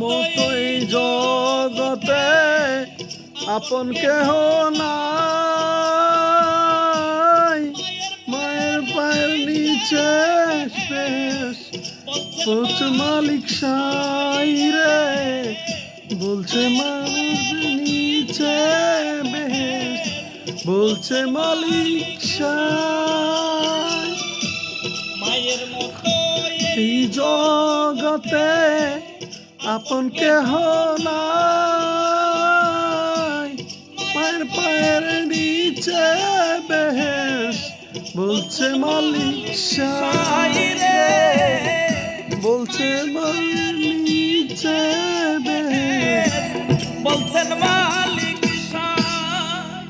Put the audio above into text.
মতোই জগতে আপন কেহ নাই। মায়ের পায়ের নিচে শেষ বলছে মালিক সাই রে বলছে মানুষ নিচে বেশ বলছে মালিক সাই এই জগতে আপন কে নাই। পায়ের পায়ের নিচে বেহেস, বলছে মালিক রে বলছে মালিক নিচে বেহেস। বলছেন মালিক সাই